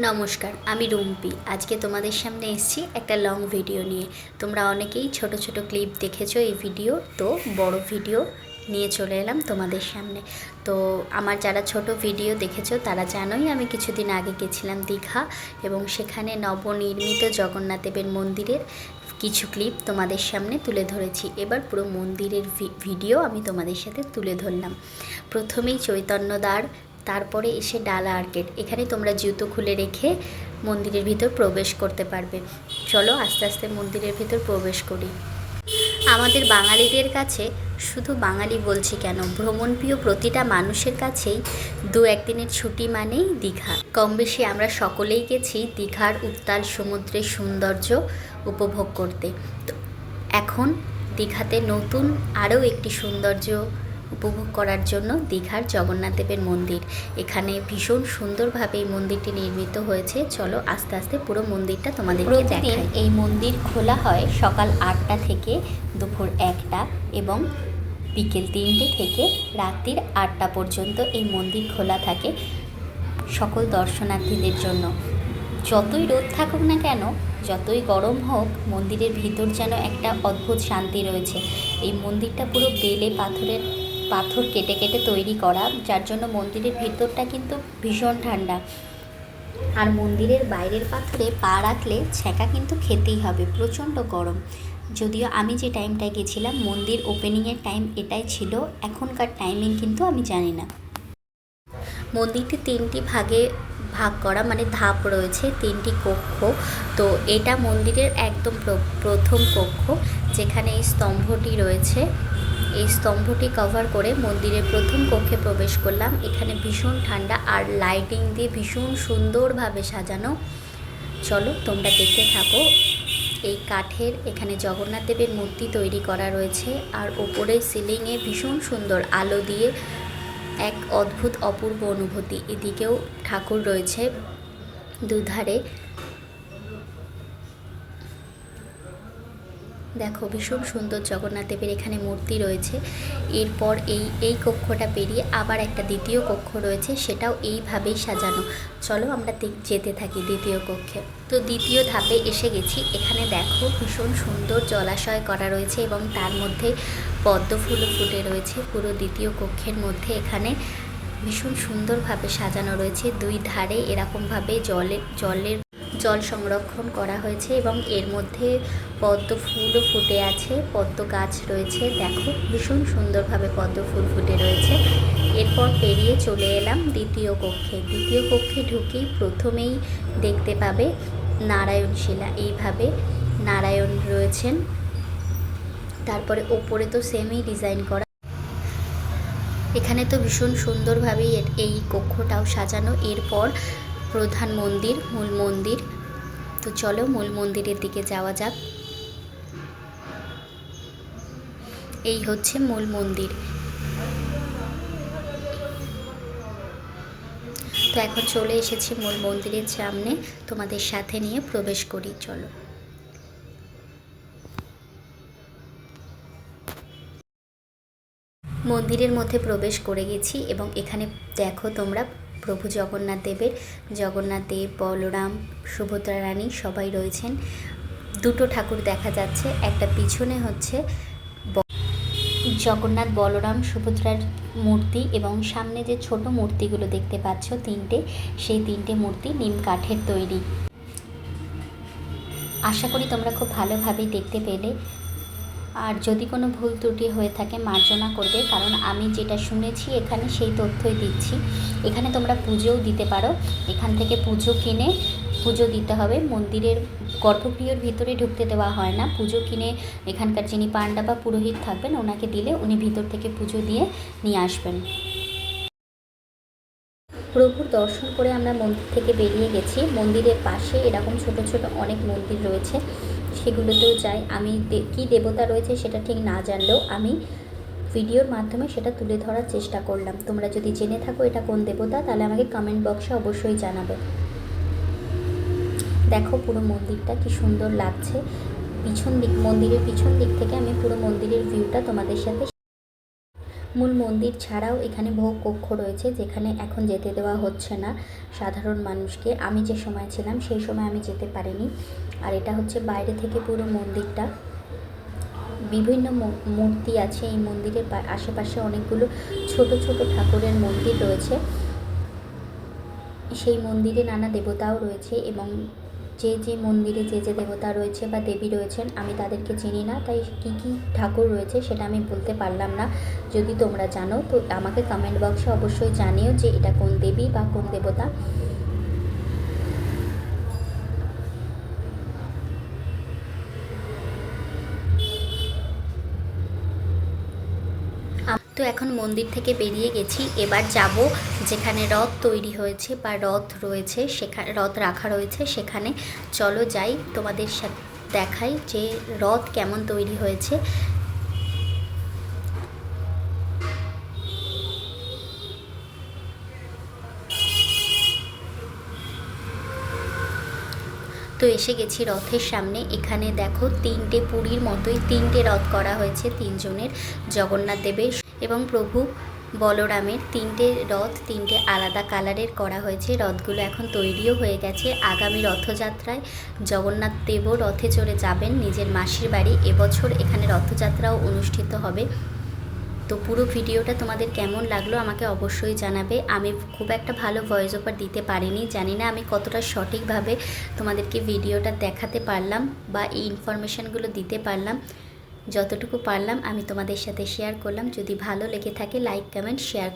নমস্কার, আমি রুম্পি। আজকে তোমাদের সামনে এসেছি একটা লং ভিডিও নিয়ে। তোমরা অনেকেই ছোট ছোট ক্লিপ দেখেছ এই ভিডিও তো বড় ভিডিও নিয়ে চলে এলাম তোমাদের সামনে। তো আমার যারা ছোট ভিডিও দেখেছ, তারা জানোই আমি কিছুদিন আগে গেছিলাম দীঘা এবং সেখানে নবনির্মিত জগন্নাথ দেবের মন্দিরের কিছু ক্লিপ তোমাদের সামনে তুলে ধরেছি। এবার পুরো মন্দিরের ভিডিও আমি তোমাদের সাথে তুলে ধরলাম। প্রথমেই চৈতন্যদ্বার তারপরে এসে ডালা আর্কেড। এখানে তোমরা জুতো খুলে রেখে মন্দিরের ভিতর প্রবেশ করতে পারবে। চলো আস্তে আস্তে মন্দিরের ভিতর প্রবেশ করি। আমাদের বাঙালিদের কাছে শুধু বাঙালি বলছি কেন? ভ্রমণপ্রিয় প্রতিটা মানুষের কাছেই দু একদিনের ছুটি মানেই দীঘা। কম বেশি আমরা সকলেই গেছি দীঘার উত্তাল সমুদ্রের সৌন্দর্য উপভোগ করতে। তো এখন দীঘাতে নতুন আরও একটি সৌন্দর্য উপভোগ করার জন্য দীঘার জগন্নাথ দেবের মন্দির। এখানে ভীষণ সুন্দরভাবে এই মন্দিরটি নির্মিত হয়েছে। চলো আস্তে আস্তে পুরো মন্দিরটা তোমাদেরকে দেখাই। এই মন্দির খোলা হয় সকাল আটটা থেকে দুপুর একটা এবং বিকেল তিনটে থেকে রাত্রির আটটা পর্যন্ত এই মন্দির খোলা থাকে সকল দর্শনার্থীদের জন্য। যতই রোদ থাকুক না কেন যতই গরম হোক মন্দিরের ভিতর যেন একটা অদ্ভুত শান্তি রয়েছে। এই মন্দিরটা পুরো বেলে পাথরের পাথর কেটে কেটে তৈরি করা, যার জন্য মন্দিরের ভিতরটা কিন্তু ভীষণ ঠান্ডা। আর মন্দিরের বাইরের পাথরে পা রাখলে ছ্যাঁকা কিন্তু খেতেই হবে, প্রচণ্ড গরম। যদিও আমি যে টাইমটায় গেছিলাম, মন্দির ওপেনিংয়ের টাইম এটাই ছিল, এখনকার টাইমিং কিন্তু আমি জানি না। মন্দিরটি তিনটি ভাগে ভাগ করা মানে ধাপ রয়েছে, তিনটি কক্ষ। তো এটা মন্দিরের একদম প্র- প্রথম কক্ষ, যেখানে এই স্তম্ভটি রয়েছে। এই স্তম্ভটি কভার করে মন্দিরের প্রথম কক্ষে প্রবেশ করলাম। এখানে ভীষণ ঠান্ডা আর লাইটিং দিয়ে ভীষণ সুন্দরভাবে সাজানো। চলো তোমরা দেখতে থাকো। এই কাঠের এখানে জগন্নাথ দেবের মূর্তি তৈরি করা রয়েছে আর ওপরে সিলিংয়ে ভীষণ সুন্দর আলো দিয়ে এক অদ্ভুত অপূর্ব অনুভূতি। এদিকেও ঠাকুর রয়েছে দুধারে। দেখো, ভীষণ সুন্দর জগন্নাথ দেবের এখানে মূর্তি রয়েছে। এরপর এই এই কক্ষটা পেরিয়ে আবার একটা দ্বিতীয় কক্ষ রয়েছে, সেটাও এইভাবেই সাজানো। চলো আমরা যেতে থাকি দ্বিতীয় কক্ষে। তো দ্বিতীয় ধাপে এসে গেছি। এখানে দেখো ভীষণ সুন্দর জলাশয় করা রয়েছে এবং তার মধ্যে পদ্ম ফুলও ফুটে রয়েছে। পুরো দ্বিতীয় কক্ষের মধ্যে এখানে ভীষণ সুন্দরভাবে সাজানো রয়েছে। দুই ধারে এরকমভাবে জলের জলের জল সংরক্ষণ করা হয়েছে এবং এর মধ্যে পদ্ম ফুলও ফুটে আছে, পদ্ম গাছ রয়েছে, দেখো ভীষণ সুন্দরভাবে পদ্ম ফুল ফুটে রয়েছে। এরপর পেরিয়ে চলে এলাম দ্বিতীয় কক্ষে। দ্বিতীয় কক্ষে ঢুকেই প্রথমেই দেখতে পাবে নারায়ণ শিলা। এইভাবে নারায়ণ রয়েছেন। তারপরে ওপরে তো সেমই ডিজাইন করা। এখানে তো ভীষণ সুন্দরভাবেই এই কক্ষটাও সাজানো। এরপর প্রধান মন্দির, মূল মন্দির। তো চলো মূল মন্দিরের দিকে যাওয়া যাক। এই হচ্ছে মূল মন্দির। তো এখন চলে এসেছি মূল মন্দিরের সামনে। তোমাদের সাথে নিয়ে প্রবেশ করি, চলো। মন্দিরের মধ্যে প্রবেশ করে গেছি এবং এখানে দেখো তোমরা প্রভু জগন্নাথ দেবের, জগন্নাথ দেব, বলরাম, সুভদ্রা রানী সবাই রয়েছেন। দুটো ঠাকুর দেখা যাচ্ছে, একটা পিছনে হচ্ছে জগন্নাথ, বলরাম, সুভদ্রার মূর্তি এবং সামনে যে ছোট মূর্তিগুলো দেখতে পাচ্ছ তিনটে, সেই তিনটে মূর্তি নিম কাঠের তৈরি। আশা করি তোমরা খুব ভালোভাবেই দেখতে পেলে। আর যদি কোনো ভুল ত্রুটি হয়ে থাকে মার্জনা করবে, কারণ আমি যেটা শুনেছি এখানে সেই তথ্যই দিচ্ছি। এখানে তোমরা পুজোও দিতে পারো। এখান থেকে পুজো কিনে পুজো দিতে হবে। মন্দিরের গর্ভগৃহের ভিতরে ঢুকতে দেওয়া হয় না। পুজো কিনে এখানকার যিনি পাণ্ডা বা পুরোহিত থাকবেন, ওনাকে দিলে উনি ভিতর থেকে পুজো দিয়ে নিয়ে আসবেন। প্রভুর দর্শন করে আমরা মন্দির থেকে বেরিয়ে গেছি। মন্দিরের পাশে এরকম ছোট ছোট অনেক মন্দির রয়েছে। সেগুলোতেও যাই। আমি কী দেবতা রয়েছে সেটা ঠিক না জানলেও আমি ভিডিওর মাধ্যমে সেটা তুলে ধরার চেষ্টা করলাম। তোমরা যদি জেনে থাকো এটা কোন দেবতা, তাহলে আমাকে কমেন্ট বক্সে অবশ্যই জানাবে। দেখো পুরো মন্দিরটা কি সুন্দর লাগছে। পিছন দিক, মন্দিরের পিছন দিক থেকে আমি পুরো মন্দিরের ভিউটা তোমাদের সাথে মূল মন্দির ছাড়াও এখানে বহু কক্ষ রয়েছে যেখানে এখন যেতে দেওয়া হচ্ছে না সাধারণ মানুষকে। আমি যে সময় ছিলাম সেই সময় আমি যেতে পারিনি। আর এটা হচ্ছে বাইরে থেকে পুরো মন্দিরটা। বিভিন্ন মূর্তি আছে এই মন্দিরের আশেপাশে অনেকগুলো ছোট ছোট ঠাকুরের মন্দির রয়েছে। সেই মন্দিরে নানা দেবতাও রয়েছে এবং যে যে মন্দিরে যে যে দেবতা রয়েছে বা দেবী রয়েছেন, আমি তাদেরকে চিনি না। তাই কী কী ঠাকুর রয়েছে সেটা আমি বলতে পারলাম না। যদি তোমরা জানো, তো আমাকে কমেন্ট বক্সে অবশ্যই জানিও যে এটা কোন দেবী বা কোন দেবতা আম- তো এখন মন্দির থেকে বেরিয়ে গেছি। এবার যাব যেখানে রথ তৈরি হয়েছে বা রথ রয়েছে সেখানে রথ রাখা রয়েছে সেখানে। চলো যাই, তোমাদের সাথে দেখাই যে রথ কেমন তৈরি হয়েছে। তো এসে গেছি রথের সামনে। এখানে দেখো তিনটে পুরীর মতোই তিনটে রথ করা হয়েছে তিনজনের। জগন্নাথ দেবের এবং প্রভু বলরামের তিনটে রথ, তিনটে আলাদা কালারের করা হয়েছে। রথগুলো এখন তৈরিও হয়ে গেছে। আগামী রথযাত্রায় জগন্নাথ দেবও রথে চড়ে যাবেন নিজের মাসির বাড়ি। এবছর এখানে রথযাত্রাও অনুষ্ঠিত হবে। তো পুরো ভিডিওটা তোমাদের কেমন লাগল আমাকে অবশ্যই জানাবে। আমি খুব একটা ভালো ভয়েস ওভার দিতে পারিনি। জানি না আমি কতটা সঠিকভাবে তোমাদেরকে ভিডিওটা দেখাতে পারলাম বা এই ইনফরমেশানগুলো দিতে পারলাম। যতটুকু পারলাম আমি তোমাদের সাথে শেয়ার করলাম। যদি ভালো লেগে থাকে লাইক কমেন্ট শেয়ার